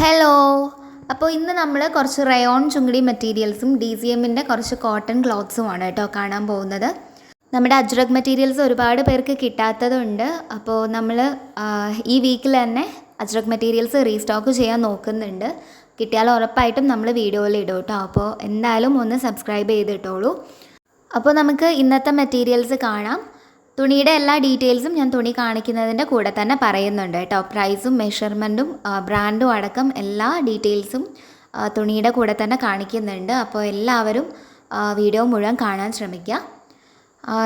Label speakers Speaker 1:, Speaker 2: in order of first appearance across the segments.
Speaker 1: Hello അപ്പോൾ ഇന്ന് നമ്മൾ കുറച്ച് റയോൺ ചുങ്കിടി മെറ്റീരിയൽസും ഡി സി എമ്മിന്റെ കുറച്ച് കോട്ടൺ ക്ലോത്ത്സുമാണ് കേട്ടോ കാണാൻ പോകുന്നത്. നമ്മുടെ അജ്രക് മെറ്റീരിയൽസ് ഒരുപാട് പേർക്ക് കിട്ടാത്തതുണ്ട്. അപ്പോൾ നമ്മൾ ഈ വീക്കിൽ തന്നെ അജ്രക് മെറ്റീരിയൽസ് റീസ്റ്റോക്ക് ചെയ്യാൻ നോക്കുന്നുണ്ട്. കിട്ടിയാൽ ഉറപ്പായിട്ടും നമ്മൾ വീഡിയോയിൽ ഇടും കേട്ടോ. അപ്പോൾ എന്തായാലും ഒന്ന് സബ്സ്ക്രൈബ് ചെയ്തിട്ടോളൂ. അപ്പോൾ നമുക്ക് ഇന്നത്തെ മെറ്റീരിയൽസ് കാണാം. തുണിയുടെ എല്ലാ ഡീറ്റെയിൽസും ഞാൻ തുണി കാണിക്കുന്നതിന്റെ കൂടെ തന്നെ പറയുന്നുണ്ട് കേട്ടോ. പ്രൈസും മെഷർമെന്റും ബ്രാൻഡും അടക്കം എല്ലാ ഡീറ്റെയിൽസും തുണിയുടെ കൂടെ തന്നെ കാണിക്കുന്നുണ്ട്. അപ്പോൾ എല്ലാവരും വീഡിയോ മുഴുവൻ കാണാൻ ശ്രമിക്കുക.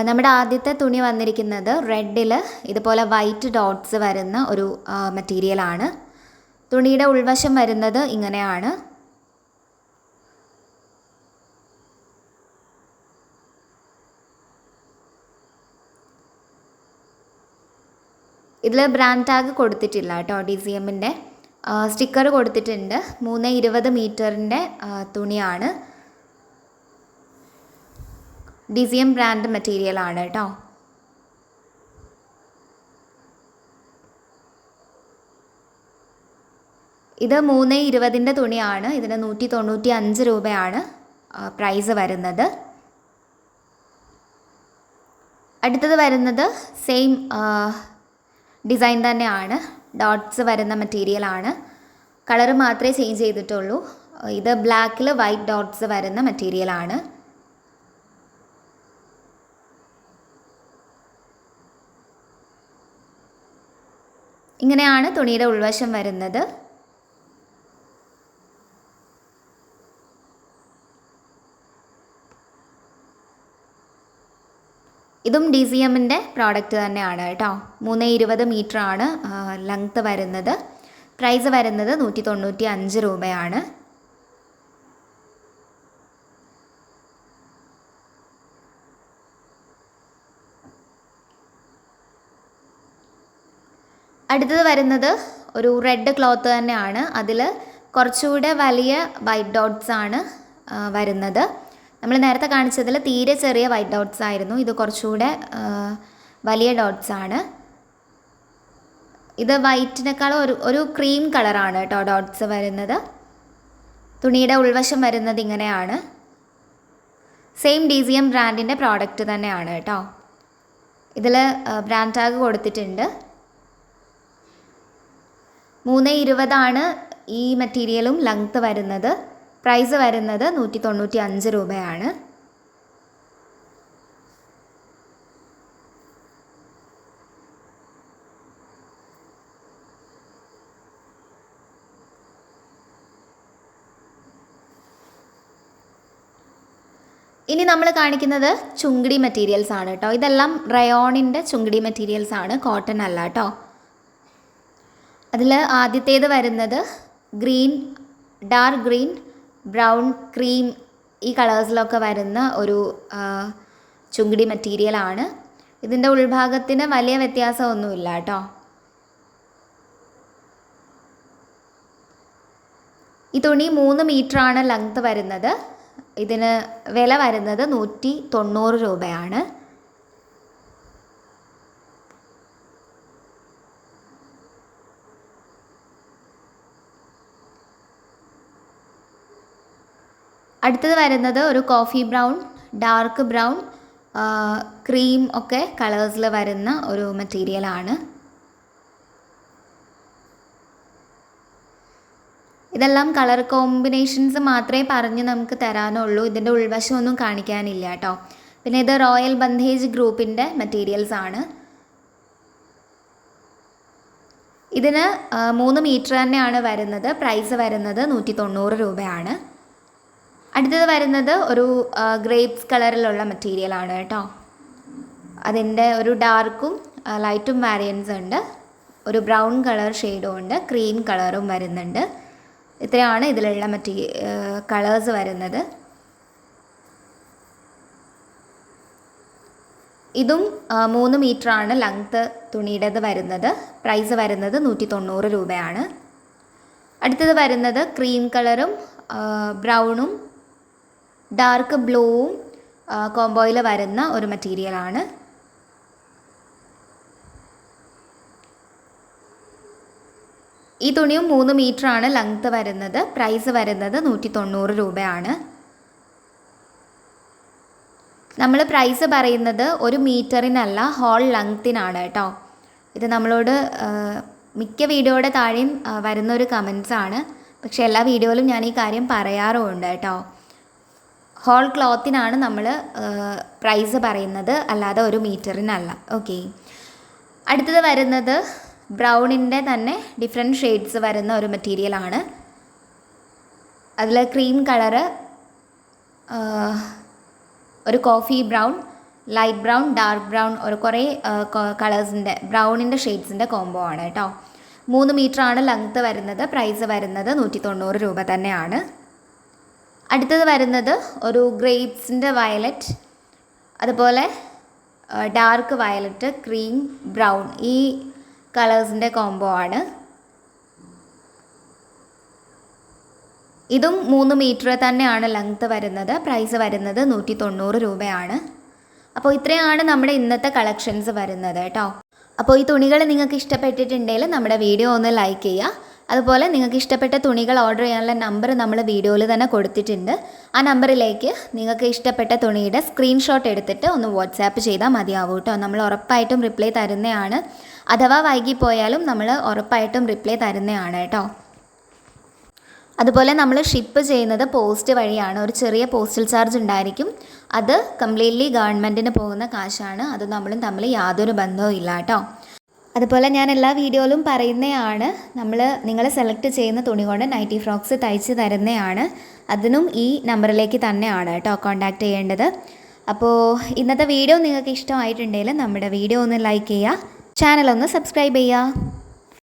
Speaker 1: നമ്മുടെ ആദ്യത്തെ തുണി വന്നിരിക്കുന്നത് റെഡിൽ ഇതുപോലെ വൈറ്റ് ഡോട്ട്സ് വരുന്ന ഒരു മെറ്റീരിയലാണ്. തുണിയുടെ ഉൾവശം വരുന്നത് ഇങ്ങനെയാണ്. ഇതിൽ ബ്രാൻഡ് ടാഗ് കൊടുത്തിട്ടില്ല കേട്ടോ ഡി സി എമ്മിന്റെ സ്റ്റിക്കർ കൊടുത്തിട്ടുണ്ട്. മൂന്ന് ഇരുപത് മീറ്ററിന്റെ തുണിയാണ്. ഡി സി എം ബ്രാൻഡ് മെറ്റീരിയലാണ് കേട്ടോ. ഇത് മൂന്ന് ഇരുപതിന്റെ തുണിയാണ്. ഇതിന് നൂറ്റി തൊണ്ണൂറ്റി അഞ്ച് രൂപയാണ് പ്രൈസ് വരുന്നത്. അടുത്തത് വരുന്നത് സെയിം ഡിസൈൻ തന്നെയാണ്. ഡോട്ട്സ് വരുന്ന മെറ്റീരിയൽ ആണ്. കളർ മാത്രമേ ചേഞ്ച് ചെയ്തിട്ടുള്ളൂ. ഇത് ബ്ലാക്കിൽ വൈറ്റ് ഡോട്ട്സ് വരുന്ന മെറ്റീരിയൽ ആണ്. ഇങ്ങനെയാണ് തുണിയുടെ ഉൾവശം വരുന്നത്. ഇതും ഡി സി എമ്മിന്റെ പ്രോഡക്റ്റ് തന്നെയാണ് കേട്ടോ. മൂന്ന് ഇരുപത് മീറ്റർ ആണ് ലെങ്ത്ത് വരുന്നത്. പ്രൈസ് വരുന്നത് നൂറ്റി തൊണ്ണൂറ്റി അഞ്ച് രൂപയാണ്. അടുത്തത് വരുന്നത് ഒരു റെഡ് ക്ലോത്ത് തന്നെയാണ്. അതിൽ കുറച്ചുകൂടെ വലിയ വൈറ്റ് ഡോട്ട്സ് ആണ് വരുന്നത്. നമ്മൾ നേരത്തെ കാണിച്ചതിൽ തീരെ ചെറിയ വൈറ്റ് ഡോട്ട്സ് ആയിരുന്നു. ഇത് കുറച്ചുകൂടെ വലിയ ഡോട്ട്സ് ആണ്. ഇത് വൈറ്റിനേക്കാളും ഒരു ഒരു ക്രീം കളറാണ് കേട്ടോ ഡോട്ട്സ് വരുന്നത്. തുണിയുടെ ഉൾവശം വരുന്നത് ഇങ്ങനെയാണ്. സെയിം ഡി സി എം ബ്രാൻഡിന്റെ പ്രോഡക്റ്റ് തന്നെയാണ് കേട്ടോ. ഇതിൽ ബ്രാൻഡ് ടാഗ് കൊടുത്തിട്ടുണ്ട്. മൂന്ന് ഇരുപതാണ് ഈ മെറ്റീരിയലും ലെങ്ത്ത് വരുന്നത്. പ്രൈസ് വരുന്നത് നൂറ്റി തൊണ്ണൂറ്റി അഞ്ച് രൂപയാണ്. ഇനി നമ്മൾ കാണിക്കുന്നത് ചുങ്കിടി മെറ്റീരിയൽസ് ആണ് കേട്ടോ ഇതെല്ലാം റയോണിന്റെ ചുങ്കിടി മെറ്റീരിയൽസ് ആണ് കോട്ടൺ അല്ല കേട്ടോ അതിൽ ആദ്യത്തേത് വരുന്നത് green dark green brown cream ഈ കളേഴ്സിലൊക്കെ വരുന്ന ഒരു ചുങ്കിടി മെറ്റീരിയലാണ് ഇതിന്റെ ഉൾഭാഗത്തിന് വലിയ വ്യത്യാസമൊന്നുമില്ല കേട്ടോ. ഈ തുണി മൂന്ന് മീറ്ററാണ് ലെങ്ത് വരുന്നത്. ഇതിന് വില വരുന്നത് നൂറ്റി തൊണ്ണൂറ് രൂപയാണ്. അടുത്തത് വരുന്നത് ഒരു coffee brown dark brown cream ഒക്കെ കളേഴ്സിൽ വരുന്ന ഒരു മെറ്റീരിയലാണ് ഇതെല്ലാം കളർ കോമ്പിനേഷൻസ് മാത്രമേ പറഞ്ഞ് നമുക്ക് തരാനുള്ളൂ. ഇതിന്റെ ഉൾവശം ഒന്നും കാണിക്കാനില്ല കേട്ടോ. പിന്നെ ഇത് റോയൽ ബന്ധേജ് ഗ്രൂപ്പിന്റെ മെറ്റീരിയൽസ് ആണ്. ഇതിന് മൂന്ന് മീറ്റർ തന്നെയാണ് വരുന്നത്. പ്രൈസ് വരുന്നത് നൂറ്റി തൊണ്ണൂറ് രൂപയാണ്. അടുത്തത് വരുന്നത് ഒരു ഗ്രേപ്സ് കളറിലുള്ള മെറ്റീരിയൽ ആണ് കേട്ടോ. അതിന്റെ ഒരു ഡാർക്കും ലൈറ്റും വാരിയൻസ് ഉണ്ട്. ഒരു ബ്രൗൺ കളർ ഷെയ്ഡും ഉണ്ട് ക്രീം കളറും വരുന്നുണ്ട്. ഇത്രയാണ് ഇതിലുള്ള മെറ്റീ കളേഴ്സ് വരുന്നത്. ഇതും മൂന്ന് മീറ്ററാണ് ലെങ്ത്ത് തുണിയുടേത് വരുന്നത്. പ്രൈസ് വരുന്നത് നൂറ്റി തൊണ്ണൂറ് രൂപയാണ്. അടുത്തത് വരുന്നത് ക്രീം കളറും ബ്രൗണും ഡാർക്ക് ബ്ലൂവും കോംബോയിൽ വരുന്ന ഒരു മെറ്റീരിയലാണ് ഈ തുണിയും മൂന്ന് ആണ് ലെങ്ത്ത് വരുന്നത്. പ്രൈസ് വരുന്നത് നൂറ്റി തൊണ്ണൂറ് രൂപയാണ്. നമ്മൾ പ്രൈസ് പറയുന്നത് ഒരു മീറ്ററിനല്ല ഹോൾ ലെങ്ത്തിനാണ് കേട്ടോ. ഇത് നമ്മളോട് മിക്ക വീഡിയോയുടെ താഴെയും വരുന്ന ഒരു കമൻസാണ് പക്ഷേ എല്ലാ വീഡിയോയിലും ഞാൻ ഈ കാര്യം പറയാറുമുണ്ട് കേട്ടോ. ഹോൾ ക്ലോത്തിനാണ് നമ്മൾ പ്രൈസ് പറയുന്നത്. അല്ലാതെ ഒരു മീറ്ററിനല്ല ഓക്കെ അടുത്തത് വരുന്നത് ബ്രൗണിന്റെ തന്നെ ഡിഫറെന്റ് ഷെയ്ഡ്സ് വരുന്ന ഒരു മെറ്റീരിയൽ ആണ്. അതിൽ ക്രീം കളറ് ഒരു coffee brown light brown dark brown ഒരു കുറേ കളേഴ്സിന്റെ ബ്രൗണിന്റെ ഷെയ്ഡ്സിന്റെ കോംബോ ആണ് കേട്ടോ. മൂന്ന് ആണ് ലെങ്ത്ത് വരുന്നത്. പ്രൈസ് വരുന്നത് നൂറ്റി തൊണ്ണൂറ് രൂപ തന്നെയാണ്. അടുത്തത് വരുന്നത് ഒരു ഗ്രേപ്സിന്റെ വയലറ്റ് അതുപോലെ ഡാർക്ക് വയലറ്റ് ക്രീം ബ്രൗൺ ഈ കളേഴ്സിന്റെ കോംബോ ആണ്. ഇതും മൂന്ന് മീറ്റർ തന്നെയാണ് ലെങ്ത്ത് വരുന്നത്. പ്രൈസ് വരുന്നത് നൂറ്റി തൊണ്ണൂറ് രൂപയാണ്. അപ്പോൾ ഇത്രയാണ് നമ്മുടെ ഇന്നത്തെ കളക്ഷൻസ് വരുന്നത് കേട്ടോ. അപ്പോൾ ഈ തുണികൾ നിങ്ങൾക്ക് ഇഷ്ടപ്പെട്ടിട്ടുണ്ടെങ്കിൽ നമ്മുടെ വീഡിയോ ഒന്ന് ലൈക്ക് ചെയ്യുക. അതുപോലെ നിങ്ങൾക്ക് ഇഷ്ടപ്പെട്ട തുണികൾ ഓർഡർ ചെയ്യാനുള്ള നമ്പർ നമ്മൾ വീഡിയോയിൽ തന്നെ കൊടുത്തിട്ടുണ്ട്. ആ നമ്പറിലേക്ക് നിങ്ങൾക്ക് ഇഷ്ടപ്പെട്ട തുണിയുടെ സ്ക്രീൻഷോട്ട് എടുത്തിട്ട് ഒന്ന് വാട്സാപ്പ് ചെയ്താൽ മതിയാവും കേട്ടോ. നമ്മൾ ഉറപ്പായിട്ടും റിപ്ലൈ തരുന്നതാണ്. അഥവാ വൈകിപ്പോയാലും നമ്മൾ ഉറപ്പായിട്ടും റിപ്ലൈ തരുന്നതാണ് കേട്ടോ. അതുപോലെ നമ്മൾ ഷിപ്പ് ചെയ്യുന്നത് പോസ്റ്റ് വഴിയാണ്. ഒരു ചെറിയ പോസ്റ്റൽ ചാർജ് ഉണ്ടായിരിക്കും. അത് കംപ്ലീറ്റ്ലി ഗവൺമെന്റിന് പോകുന്ന കാശാണ്. അത് നമ്മളും തമ്മിൽ യാതൊരു ബന്ധവും ഇല്ല കേട്ടോ. അതുപോലെ ഞാൻ എല്ലാ വീഡിയോയിലും പറയുന്നതാണ് നമ്മൾ നിങ്ങൾ സെലക്ട് ചെയ്യുന്ന തുണി കൊണ്ട് നൈറ്റി ഫ്രോക്സ് തയ്ച്ച് തരുന്നതാണ് അതിനും ഈ നമ്പറിലേക്ക് തന്നെയാണ് കേട്ടോ കോൺടാക്റ്റ് ചെയ്യേണ്ടത്. അപ്പോൾ ഇന്നത്തെ വീഡിയോ നിങ്ങൾക്ക് ഇഷ്ടമായിട്ടുണ്ടെങ്കിൽ നമ്മുടെ വീഡിയോ ഒന്ന് ലൈക്ക് ചെയ്യുക ചാനൽ ഒന്ന് സബ്സ്ക്രൈബ് ചെയ്യുക.